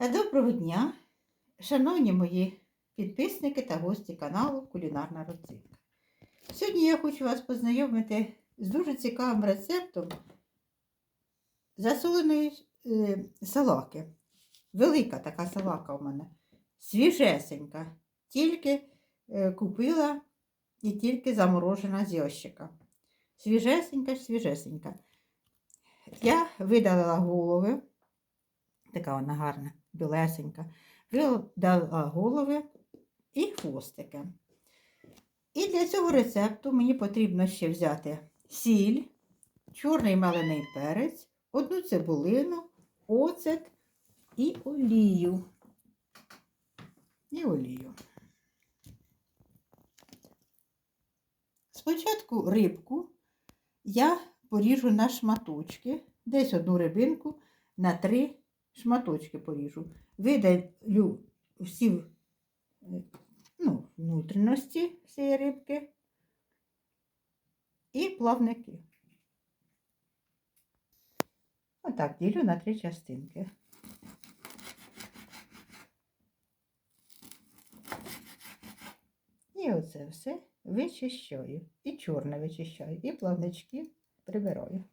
Доброго дня, шановні мої підписники та гості каналу Кулінарна родзинка. Сьогодні я хочу вас познайомити з дуже цікавим рецептом засоленої е, салаки. Велика така салака у мене, свіжесенька. Тільки е, купила і тільки заморожена з ящика. Свіжесенька, свіжесенька. Я видалила голови. Така вона гарна, білесенька. Видала голови і хвостики. І для цього рецепту мені потрібно ще взяти сіль, чорний малений перець, одну цибулину, оцет і олію. І олію. Спочатку рибку я поріжу на шматочки, десь одну рибинку на три шматочки поріжу. Видалю всі ну, внутрішності цієї рибки і плавники. Отак ділю на три частинки. І оце все вичищаю. І чорне вичищаю, і плавнички прибираю.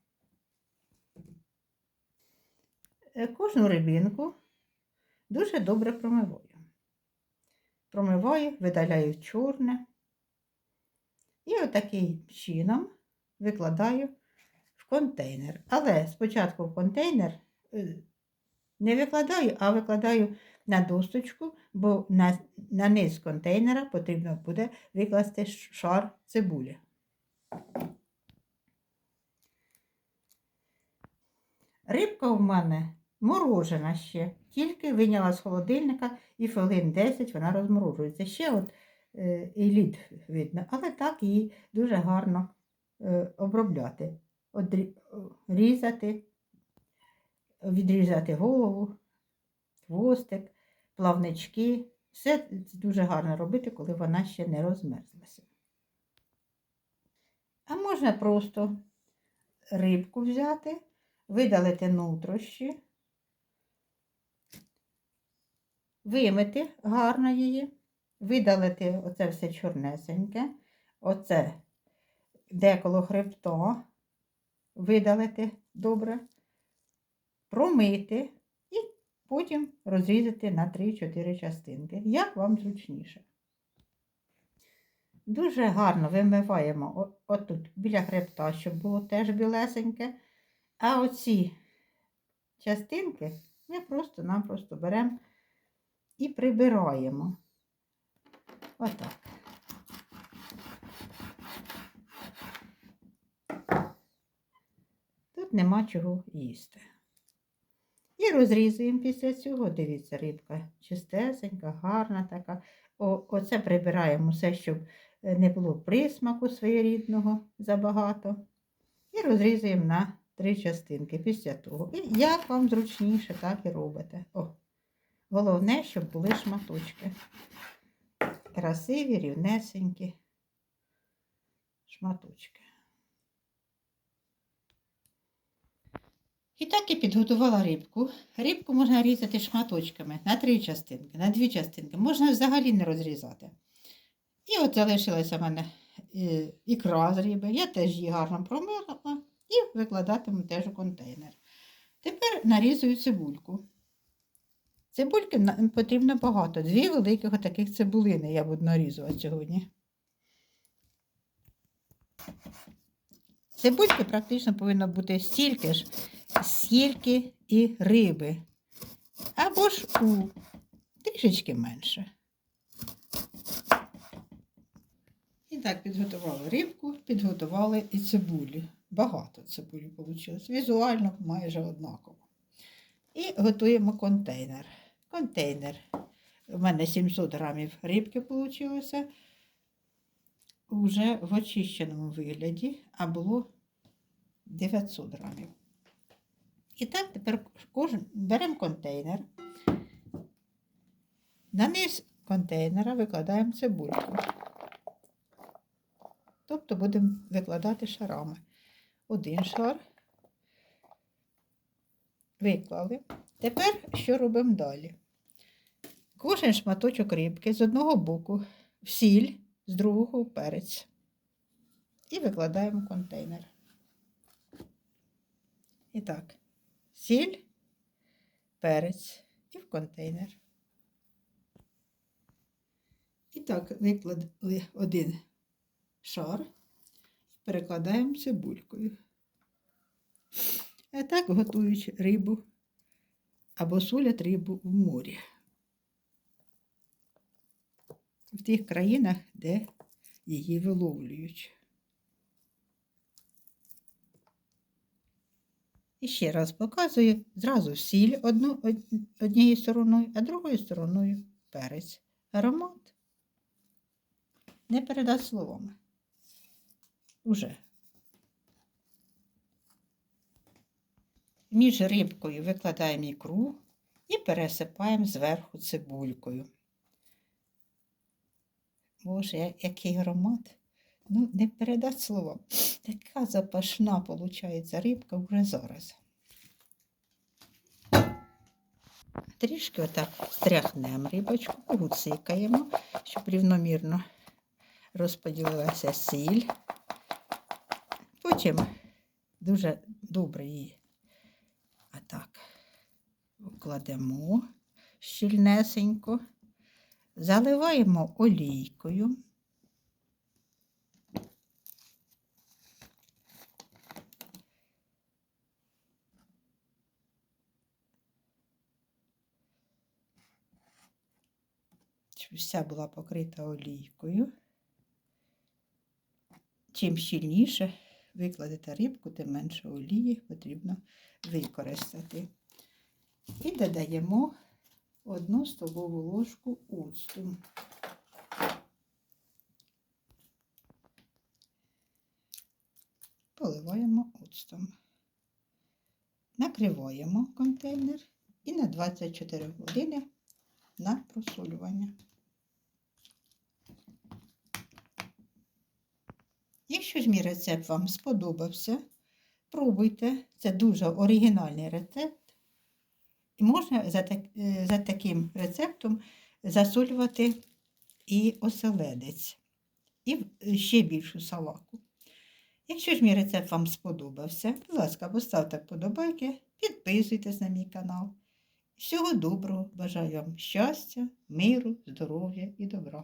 Е, Кожну рибинку дуже добре промиваю. Промиваю, видаляю чорне. І отаким чином викладаю в контейнер. Але спочатку в контейнер е, не викладаю, а викладаю на досточку, бо на, на низ контейнера потрібно буде викласти шар цибулі. Рибка в мене морожена ще, тільки виняла з холодильника і хвилин 10 вона розморожується. Ще от е, і видно, але так її дуже гарно е, обробляти, різати, відрізати голову, хвостик, плавнички. Все дуже гарно робити, коли вона ще не розмерзлася. А можна просто рибку взяти, видалити нутрощі, вимити гарно її, видалити оце все чорнесеньке, оце деколо хребто, видалити добре, промити і потім розрізати на 3-4 частинки, як вам зручніше. Дуже гарно вимиваємо отут біля хребта, щоб було теж білесеньке. А оці частинки ми просто-напросто беремо і прибираємо. Отак. Тут нема чого їсти. І розрізуємо після цього. Дивіться, рибка чистесенька, гарна така. О, оце прибираємо все, щоб е, не було присмаку своєрідного забагато. І розрізуємо на три частинки після того. І як вам зручніше, так і робите. О, Головне, щоб були шматочки. Красиві, рівнесенькі шматочки. І так я підготувала рибку. Рибку можна різати шматочками на три частинки, на дві частинки. Можна взагалі не розрізати. І от залишилася в мене е, ікра з риби. Я теж її гарно промила і викладатиму теж у контейнер. Тепер нарізую цибульку. Цибульки на- потрібно багато. Дві великих таких цибулини я буду нарізувати сьогодні. Цибульки практично повинно бути стільки ж, скільки і риби. Або ж у трішечки менше. І так, підготували рибку, підготували і цибулі. Багато цибулі вийшло. Візуально майже однаково. І готуємо контейнер. Контейнер. У мене 700 грамів рибки вийшло. Уже в очищеному вигляді, а було 900 грамів. І так тепер кожен беремо контейнер. На низ контейнера викладаємо цибульку. Тобто будемо викладати шарами. Один шар виклали. Тепер що робимо далі? Кожен шматочок рибки з одного боку в сіль, з другого перець. І викладаємо контейнер. І так, сіль, перець і в контейнер. І так, викладали один шар і перекладаємо цибулькою. А так готують рибу або солять рибу в морі. В тих країнах, де її виловлюють. І ще раз показую зразу сіль одну, однією стороною, а другою стороною перець. Аромат не передать словами. Уже. Між рибкою викладаємо ікру і пересипаємо зверху цибулькою. Боже, який аромат. Ну, не передать словом. Така запашна виходить рибка вже зараз. Трішки отак стряхнемо рибочку, погуцикаємо, щоб рівномірно розподілилася сіль. Потім дуже добре її отак кладемо щільнесенько, заливаємо олійкою. вся була покрита олійкою. Чим щільніше викладете рибку, тим менше олії потрібно використати. І додаємо одну столову ложку оцту. Поливаємо оцтом. Накриваємо контейнер і на 24 години на просолювання. Якщо ж мій рецепт вам сподобався, пробуйте. Це дуже оригінальний рецепт. Можна за, так, е, за таким рецептом засолювати і оселедець, і е, ще більшу салаку. Якщо ж мій рецепт вам сподобався, будь ласка, поставте вподобайки, підписуйтесь на мій канал. Всього доброго, бажаю вам щастя, миру, здоров'я і добра.